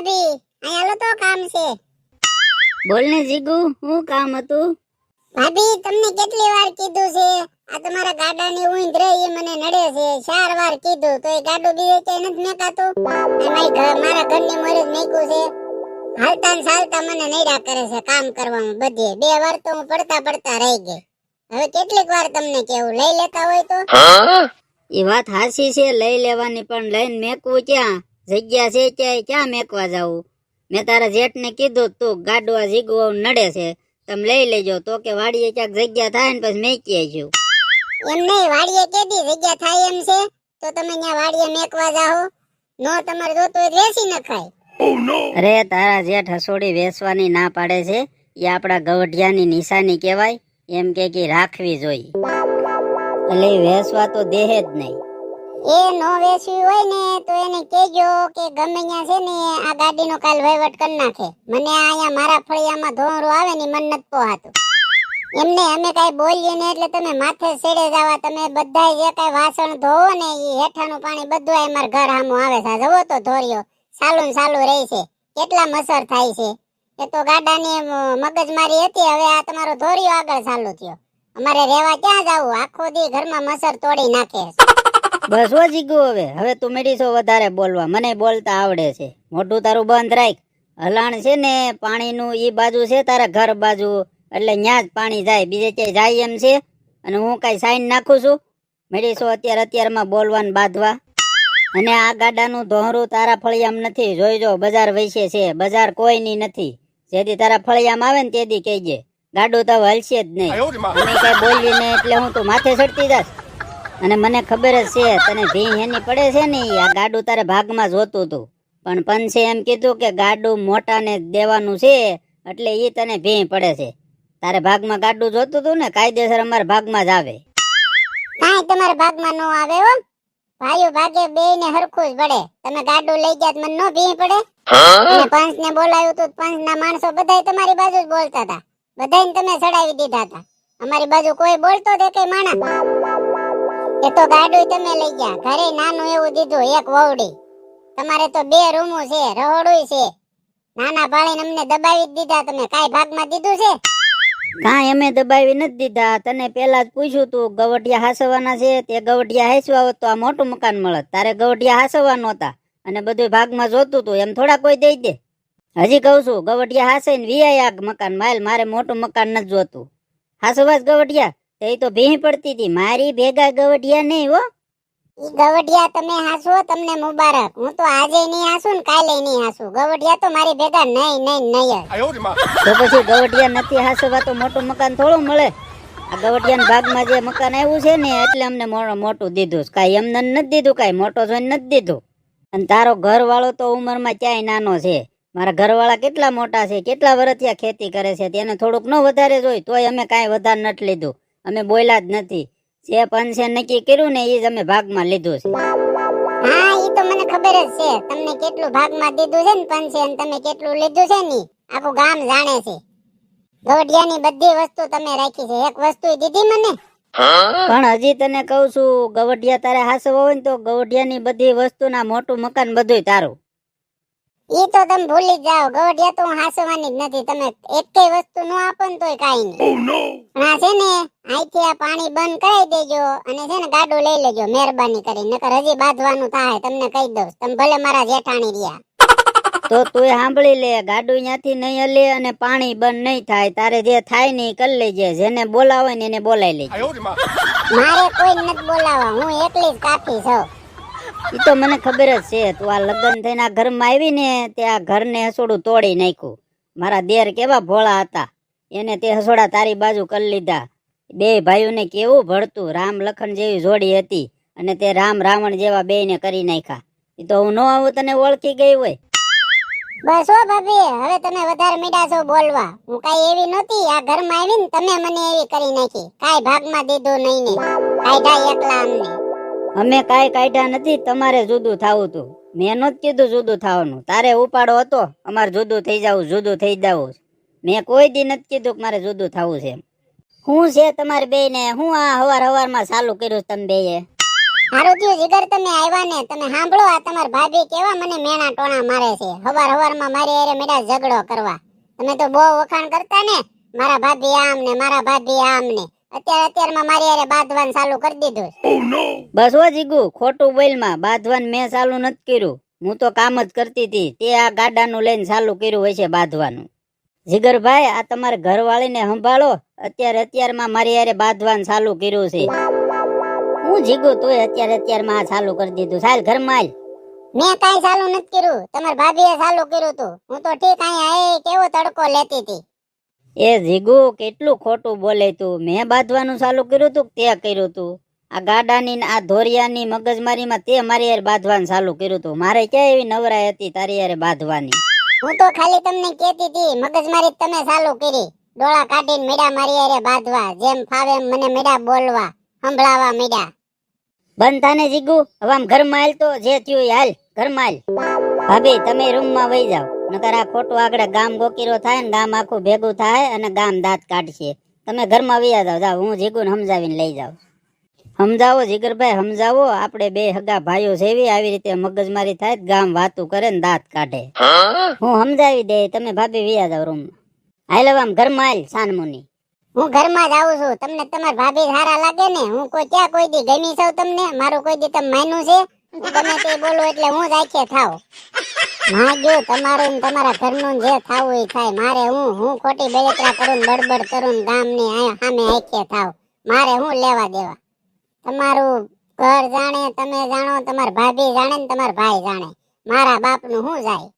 ભાભી અહીં તો કામ છે. બોલ ને જીગુ હું કામ હતું? ભાભી તમને કેટલી વાર કીધું છે? આ તમારા ગાડાની ઊંઘ રહી એ મને નડે છે. ચાર વાર કીધું તો એ ગાડું બીજે ક્યાંય નથી મેકાતું? મારી ઘર મારા ઘરની મોરે મેક્યું છે. હાલતા ને ચાલતા મને નડ્યા કરે છે કામ કરવામાં બધે. બે વાર તો હું પડતા પડતા રહી ગઈ. હવે કેટલીક વાર તમને કેવું લઈ લેતા હોય તો? એ વાત હાસી છે લઈ લેવાની પણ લઈને મેકવું ક્યાં? જગ્યા છે ક્યાંય ક્યાં મેકવા જાવું મેં તારા જેઠને કીધું તું ગાડવા જીગવો નડે છે. તમે લઈ લેજો. તો કે વાડીએ ક્યાંક જગ્યા થાય ને પછી મેકી આવીશું એમ નહીં વાડીએ કેદી જગ્યા થાય એમ છે? તો તમે ત્યાં વાડીએ મેકવા જાઓ. નો તમારે જોતું હોય તો વેચી નખાય અરે તારા જેઠ હસોડી વેસવાની ના પાડે છે. એ આપણા ગવઢિયાની નિશાની કહેવાય. એમ કે કે રાખવી જોઈએ. એટલે વેસવા તો દેહે જ નહીં. એ નો વેચવી હોય ને તો એને કેજો કે ગમે ત્યાં છે ને આ ગાડીનો કાલ વહીવટ કરી નાખે. મને અહીંયા મારા ફળિયામાં ધોરું આવે ને મન નથી પોહાતું. એમને અમે કઈ બોલીએ ને એટલે તમે માથે સેડે જવા, તમે બધા જે કઈ વાસણ ધોવો ને એ હેઠાનું પાણી બધું આ મારા ઘર સામું આવે છે. જવો તો ધોર્યો, સાલું સાલું રહે છે. કેટલા મસર થાય છે. એ તો ગાડાની મગજમારી હતી, હવે આ તમારો ધોર્યો આગળ ચાલુ થયો. અમારે રહેવા ક્યાં જવું? આખો દી ઘરમાં મસર તોડી નાખે છે. બસ હો જીગુ હવે. હવે તું મેડીસો વધારે બોલવા. મને બોલતા આવડે છે. મોઢું તારું બંધ રાખ. હલાણ છે ને પાણીનું એ બાજુ છે તારા ઘર બાજુ. એટલે ન્યા જ પાણી જાય. બીજે ક્યાંય જાય એમ છે. અને હું કાંઈ સાઈન નાખું છું. મેડીસો અત્યારે અત્યારમાં બોલવાને બાંધવા. અને આ ગાડાનું ધોહરું તારા ફળિયામ નથી. જોઈજો બજાર વૈસે છે. બજાર કોઈની નથી. જેથી તારા ફળિયામ આવે ને તેથી કહેજે. ગાડું તો હલશે જ નહીં. કઈ બોલવી નહીં એટલે હું તું માથે ચડતી જાસ અને મને ખબર જ છે તને ભી એની પડે છે ને આ ગાડું તારે ભાગમાં જોતું હતું પણ પંચે એમ કીધું કે ગાડું મોટાને દેવાનું છે એટલે એ તને ભી પડે છે. તારે ભાગમાં ગાડું જોતું હતું ને કાયદેસર અમારા ભાગમાં જ આવે. કાંઈ તમારા ભાગમાં નો આવે હો. ભાઈઓ ભાગે બે ને હરખું જ પડે તમે ગાડું લઈ ગયા મને નો ભીં પડે? અને પંચ ને બોલાવ્યું તો પંચ ના માણસો બધાય તમારી બાજુ જ બોલતા હતા. બધાને તમે ચડાવી દીધા હતા. અમારી બાજુ કોઈ બોલતો દે કઈ માણા એ તો ગાડું તમે લઈ ગયા. ઘરે નાનું એવું દીધું, એક વહુડી. તમારે તો બે રૂમો છે રહોડું છે. નાના પાળીને અમને દબાવી જ દીધા તમે. કઈ ભાગમાં દીધું છે? કાંઈ અમે દબાવી નથી દીધા. તને પેલા જ પૂછ્યું તું, ગવટિયા હાસવાના છે? તે ગવટિયા હાસવા હોત તો આ મોટું મકાન મળત. તારે ગવટિયા હાસવાના હતા અને બધું ભાગમાં જોતું તું. એમ થોડા કોઈ દઈ દે. હજી કહું છું, ગવટિયા હાસે ને વીઆઈ આગ મકાન માલ. મારે મોટું મકાન નથી જોતું. હાસવા જ ગવટિયા. તે ઈ તો ભીહ પડતી હતી. મારી ભેગા ગવટિયા નહીં હો. ઈ ગવડિયા તમે હાસો તમને મુબારક. હું તો આજે નહીં હાસું ને કાલે નહીં હાસું. ગવડિયા તો મારી ભેગા નહીં નહીં નહીં તો પછી ગવડિયા નથી હાસવા તો મોટું મકાન થોડું મળે. આ ગવટિયાના ભાગમાં જે મકાન આવ્યું છે ને એટલે અમને મોટું દીધું કાંઈ એમને નથી દીધું કાંઈ મોટો જોઈને નથી દીધું. અને તારો ઘરવાળો તો ઉંમરમાં ક્યાંય નાનો છે. મારા ઘરવાળા કેટલા મોટા છે કેટલા વર્ષ ખેતી કરે છે તેને થોડુંક ન વધારે જોઈ તોય અમે કાંઈ વધારે નથી લીધું. અમે બોલ્યા જ નથી. જે પંચે નક્કી કર્યું ને એ જ અમે ભાગમાં લીધું છે. હા એ તો મને ખબર જ છે. તમને કેટલું ભાગમાં દીધું છે ને પંચે અને તમે કેટલું લીધું છે ને આખું ગામ જાણે છે. ગવડિયાની બધી વસ્તુ તમે રાખી છે. એક વસ્તુ દીધી મને? પણ હજી તને કહું છું ગવડિયા તારે હાસવો હોય ને તો ગવટિયાની બધી વસ્તુના મોટું મકાન બધુંય તારું. ઈ તો તમે ભૂલી જાઓ. ગવડિયા તો હાસવાની જ નથી. તમે એકેય વસ્તુ નો આપો ને તોય કાઈ નહીં. પણ આ છે ને અહીંથી આ પાણી બંધ કરાવી દેજો અને છે ને ગાડું લઈ લેજો મહેરબાની કરી નકર હજી બાંધવાનું થાય તમને કહી દઉં. તમે ભલે મારા જેઠાણી રહ્યા. તો તું સાંભળી લે ગાડું ત્યાંથી નહીં હલે અને પાણી બંધ નહીં થાય. તારે જે થાય ને કરી લેજે. જેને બોલાવે ને એને બોલાવી લેજે. મારે કોઈ નથી બોલાવા હું એકલી જ કાફી છું. ઈ તો મને ખબર જ છે. તું આ લગ્ન થઈને આ ઘરમાં આવી ને તે આ ઘરને હસોડું તોડી નાખ્યું. મારા દેર કેવા ભોળા હતા. એને તે હસોડા તારી બાજુ કરી લીધા. બે ભાઈઓને કેવું ભળતું. રામ લખન જેવી જોડી હતી અને તે રામ રાવણ જેવા બેયને કરી નાખ્યા. એ તો હું ન આવું તને ઓળખી ગઈ હોય. બસ ઓ ભાભી, હવે તમે વધારે મીડા છો બોલવા. હું કાઈ એવી નહોતી. આ ઘરમાં આવી ને તમે મને એવી કરી નાખી. કાઈ ભાગમાં દીધું નહીં ને. કાઢા એકલા અમને. અમે કાંઈ કાઢ્યા નથી, તમારે જુદું થાવું તું. મેં જ કીધું જુદું થવાનું. તારે ઉપાડો હતો, અમારે જુદું થઈ જવું, જુદું થઈ જવું. મેં કોઈ દી નથી કીધું કે મારે જુદું થવું છે. હું છે તમારે બે ને હું આ હવાર હવારમાં ચાલુ કર્યું તમે બે મારું થયું, જીગર તમે આવ્યા ને, તમે સાંભળો, આ તમારા ભાભી કેવા મને મેણા ટોણા મારે છે. હવાર હવારમાં મારી એરે મેડા ઝઘડો કરવા. તમે તો બહુ વખાણ કરતા ને, મારા ભાભી આમ ને મારા ભાભી આમ ને અત્યારે અત્યારમાં મારી હારે બાંધવાનું ચાલુ કરી દીધું બસ હો જીગુ ખોટું બોલમાં બાંધવાન મેં ચાલુ નથી કર્યું. હું તો કામ જ કરતી હતી તે આ ગાડાનું લઈને ચાલુ કર્યું હોય છે બાંધવાનું. જીગરભાઈ આ તમારે ઘરવાળીને સંભાળો. અત્યારે અત્યારમાં મારી હારે બાંધવાનું ચાલુ કર્યું છે. હું જીગુ તોય અત્યારે અત્યારમાં આ ચાલુ કરી દીધું. ચાલ ઘરમાં આલ મેં કાંઈ ચાલુ નથી કર્યું. તમારે ભાભીએ ચાલુ કર્યું તું. હું તો ઠીક અહીંયા કેવો તડકો લેતી હતી. એ જીગુ કેટલું ખોટું બોલે તું? મેં બાંધવાનું ચાલુ કર્યું તું તે કર્યું તું? આ ગાડાની આ ધોરિયાની મગજમારીમાં તે મારી યાર બાંધવાનું ચાલુ કર્યું તું. મારે ક્યાં એવી નવરાઈ હતી તારી યારે બાંધવાની? હું તો ખાલી તમને કહેતી હતી મગજમારી તમે ચાલુ કરી. ડોળા કાઢીને મેડા મારી યારે બાંધવા. જેમ ફાવે એમ મને મેડા બોલવા સંભળાવા મેડા બંધ થાને જીગુ? હવે આમ ઘરમાં હાલ તો જે થયું હાલ ઘરમાં હાલ. ભાભી તમે રૂમમાં વહી જાઓ. નકર આ ખોટું આગળ ગામ ગોકીરો થાય ને ગામ આખું ભેગું થાય અને ગામ દાંત કાઢશે. તમે ઘરમાં વહી જાવ જાઓ, હું જીગુને સમજાવીને લઈ જાઉં. સમજાવો જીગરભાઈ, સમજાવો. આપણે બે હગા ભાઈઓ જેવી આવી રીતે મગજમારી થાય ગામ વાતું કરે ને દાંત કાઢે. હું સમજાવી દે, તમે ભાભી વિયા જાવ રૂમ. લવ આમ ઘરમાં હાલ, સાનમુની. હું ઘરમાં જ આવું છું. તમને તમારા ભાભી સારા લાગે ને? હું કોઈ, ક્યાં કોઈ દી ગમી છું તમને? મારું કોઈ દી તમે માન્યું છે? તમે તે બોલો એટલે હું જ આખે થાવ. માગ્યું તમારું ને તમારા ઘરનું જે થાવું એ થાય. મારે હું હું ખોટી બળતરા કરું બડબડ કરું ને ગામની સામે આખે થાવ. મારે હું લેવા દેવા? તમારું ઘર જાણે, તમે જાણો, તમારા ભાભી જાણે ને તમારા ભાઈ જાણે. મારા બાપનું શું જાય?